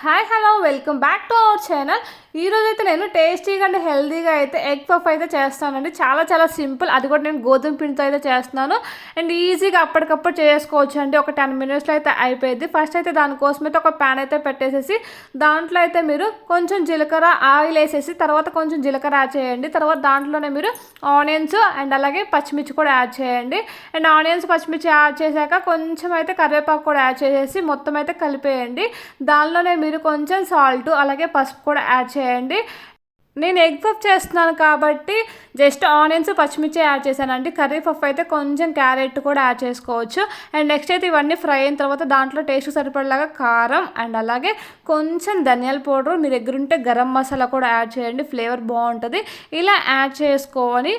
Hi hello welcome back to our channel ఈరోజు అయితే నేను టేస్టీగా అండ్ హెల్తీగా అయితే ఎగ్ పఫ్ అయితే చేస్తానండి. చాలా చాలా సింపుల్. అది కూడా నేను గోధుమ పిండితో అయితే చేస్తున్నాను. అండ్ ఈజీగా అప్పటికప్పుడు చేసుకోవచ్చు అండి. ఒక టెన్ మినిట్స్లో అయితే అయిపోయింది ఫస్ట్ అయితే దానికోసం అయితే ఒక ప్యాన్ అయితే పెట్టేసేసి దాంట్లో అయితే మీరు కొంచెం జీలకర్ర ఆయిల్ వేసేసి తర్వాత కొంచెం జీలకర్ర యాడ్ చేయండి. తర్వాత దాంట్లోనే మీరు ఆనియన్స్ అండ్ అలాగే పచ్చిమిర్చి కూడా యాడ్ చేయండి. అండ్ ఆనియన్స్ పచ్చిమిర్చి యాడ్ చేశాక కొంచెం అయితే కరివేపాకు కూడా యాడ్ చేసేసి మొత్తం అయితే కలిపేయండి. దానిలోనే మీరు కొంచెం సాల్ట్ అలాగే పసుపు కూడా యాడ్ చేయండి. నేను ఎగ్ పఫ్ చేస్తున్నాను కాబట్టి జస్ట్ ఆనియన్స్ పచ్చిమిర్చి యాడ్ చేశానండి. కర్రీ పఫ్ అయితే కొంచెం క్యారెట్ కూడా యాడ్ చేసుకోవచ్చు. అండ్ నెక్స్ట్ అయితే ఇవన్నీ ఫ్రై అయిన తర్వాత దాంట్లో టేస్ట్ సరిపడేలాగా కారం అండ్ అలాగే కొంచెం ధనియాల పౌడర్. మీ దగ్గర ఉంటే గరం మసాలా కూడా యాడ్ చేయండి. ఫ్లేవర్ బాగుంటుంది. ఇలా యాడ్ చేసుకొని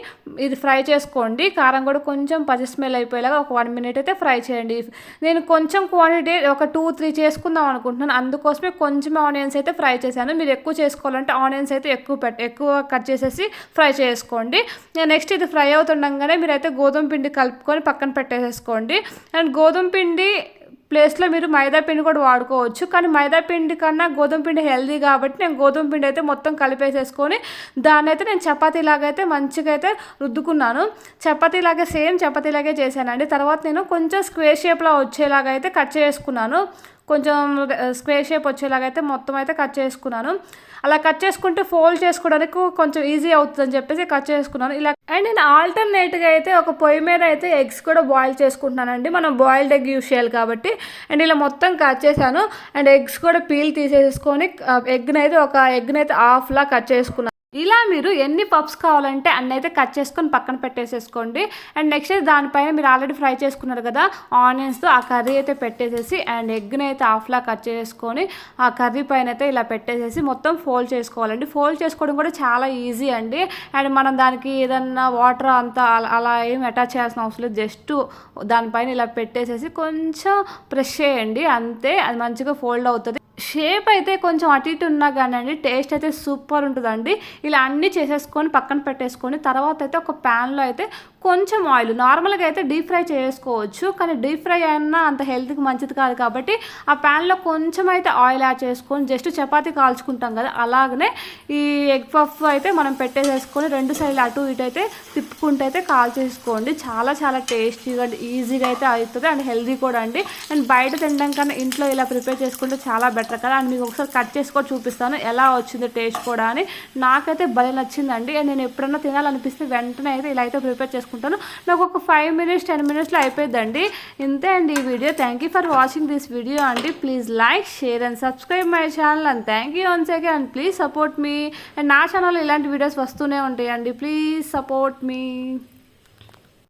ఇది ఫ్రై చేసుకోండి. కారం కూడా కొంచెం పచ్చి స్మెల్ అయిపోయేలాగా ఒక వన్ మినిట్ అయితే ఫ్రై చేయండి. నేను కొంచెం క్వాంటిటీ ఒక టూ త్రీ చేసుకుందాం అనుకుంటున్నాను. అందుకోసమే కొంచెం ఆనియన్స్ అయితే ఫ్రై చేశాను. మీరు ఎక్కువ చేసుకోవాలంటే ఆనియన్స్ అయితే ఎక్కువ పెట్ ఎక్కువ కట్ చేసేసి ఫ్రై చేసుకోండి. నెక్స్ట్ ఇది ఫ్రై అవుతుండగానే మీరైతే గోధుమ పిండి కలుపుకొని పక్కన పెట్టేసేసుకోండి. అండ్ గోధుమ పిండి ప్లేస్లో మీరు మైదా పిండి కూడా వాడుకోవచ్చు. కానీ మైదా పిండి కన్నా గోధుమ పిండి హెల్దీ కాబట్టి నేను గోధుమ పిండి అయితే మొత్తం కలిపేసేసుకొని దాన్ని అయితే నేను చపాతీలాగా అయితే మంచిగా అయితే రుద్దుకున్నాను. చపాతీలాగే సేమ్ చపాతీలాగే చేశానండి. తర్వాత నేను కొంచెం స్క్వేర్ షేప్లో వచ్చేలాగా అయితే కట్ చేసుకున్నాను. కొంచెం స్క్వేర్ షేప్ వచ్చేలాగా అయితే మొత్తం అయితే కట్ చేసుకున్నాను. అలా కట్ చేసుకుంటే ఫోల్డ్ చేసుకోవడానికి కొంచెం ఈజీ అవుతుందని చెప్పేసి కట్ చేసుకున్నాను. ఇలా అండ్ నేను ఆల్టర్నేట్గా అయితే ఒక పొయ్యి మీద అయితే ఎగ్స్ కూడా బాయిల్ చేసుకుంటున్నానండి. మనం బాయిల్డ్ ఎగ్ యూస్ చేయాలి కాబట్టి. అండ్ ఇలా మొత్తం కట్ చేశాను. అండ్ ఎగ్స్ కూడా పీల్ తీసేసుకొని ఎగ్ని అయితే ఒక ఎగ్ని అయితే హాఫ్లా కట్ చేసుకున్నాను ఇలా మీరు ఎన్ని పప్స్ కావాలంటే అన్ని అయితే కట్ చేసుకొని పక్కన పెట్టేసేసుకోండి. అండ్ నెక్స్ట్ దానిపైన మీరు ఆల్రెడీ ఫ్రై చేసుకున్నారు కదా ఆనియన్స్తో ఆ కర్రీ అయితే పెట్టేసేసి అండ్ ఎగ్ని అయితే హాఫ్లా కట్ చేసుకొని ఆ కర్రీ పైన అయితే ఇలా పెట్టేసేసి మొత్తం ఫోల్డ్ చేసుకోవాలండి. ఫోల్డ్ చేసుకోవడం కూడా చాలా ఈజీ అండి. అండ్ మనం దానికి ఏదన్నా వాటర్ అంతా అలా ఏం అటాచ్ చేయాల్సిన అవసరం లేదు. జస్ట్ దానిపైన ఇలా పెట్టేసేసి కొంచెం ప్రెష్ చేయండి. అంతే అది మంచిగా ఫోల్డ్ అవుతుంది. షేప్ అయితే కొంచెం అటు ఇటు ఉన్నా కానీ టేస్ట్ అయితే సూపర్ ఉంటుందండి. ఇలా అన్నీ చేసేసుకొని పక్కన పెట్టేసుకొని తర్వాత అయితే ఒక ప్యాన్లో అయితే కొంచెం ఆయిల్. నార్మల్గా అయితే డీప్ ఫ్రై చేసుకోవచ్చు కానీ డీప్ ఫ్రై అయినా అంత హెల్త్కి మంచిది కాదు కాబట్టి ఆ ప్యాన్లో కొంచెం అయితే ఆయిల్ యాడ్ చేసుకొని జస్ట్ చపాతీ కాల్చుకుంటాం కదా అలాగనే ఈ ఎగ్ పఫ్ అయితే మనం పెట్టేసేసుకొని రెండు సైడ్లు అటు ఇటు అయితే తిప్పుకుంటూ అయితే కాల్చేసుకోండి. చాలా చాలా టేస్టీగా ఈజీగా అయితే అవుతుంది అండ్ హెల్దీ కూడా అండి. అండ్ బయట తినడం కన్నా ఇంట్లో ఇలా ప్రిపేర్ చేసుకుంటే చాలా బెటర్ కదా. అండ్ మీకు ఒకసారి కట్ చేసుకొని చూపిస్తాను ఎలా వచ్చిందో టేస్ట్ కూడా అని. నాకైతే భలే నచ్చిందండి. అండ్ నేను ఎప్పుడన్నా తినాలనిపిస్తే వెంటనే అయితే ఇలా అయితే ప్రిపేర్ చేసుకుంటాను. నాకు ఒక ఫైవ్ మినిట్స్ టెన్ మినిట్స్లో అయిపోయిందండి ఇంతే అండి ఈ video thank you for watching this video అండి. Please like share and subscribe my channel and thank you once again and please support me and నా ఛానల్లో ఇలాంటి వీడియోస్ వస్తూనే ఉంటాయండి. Please support me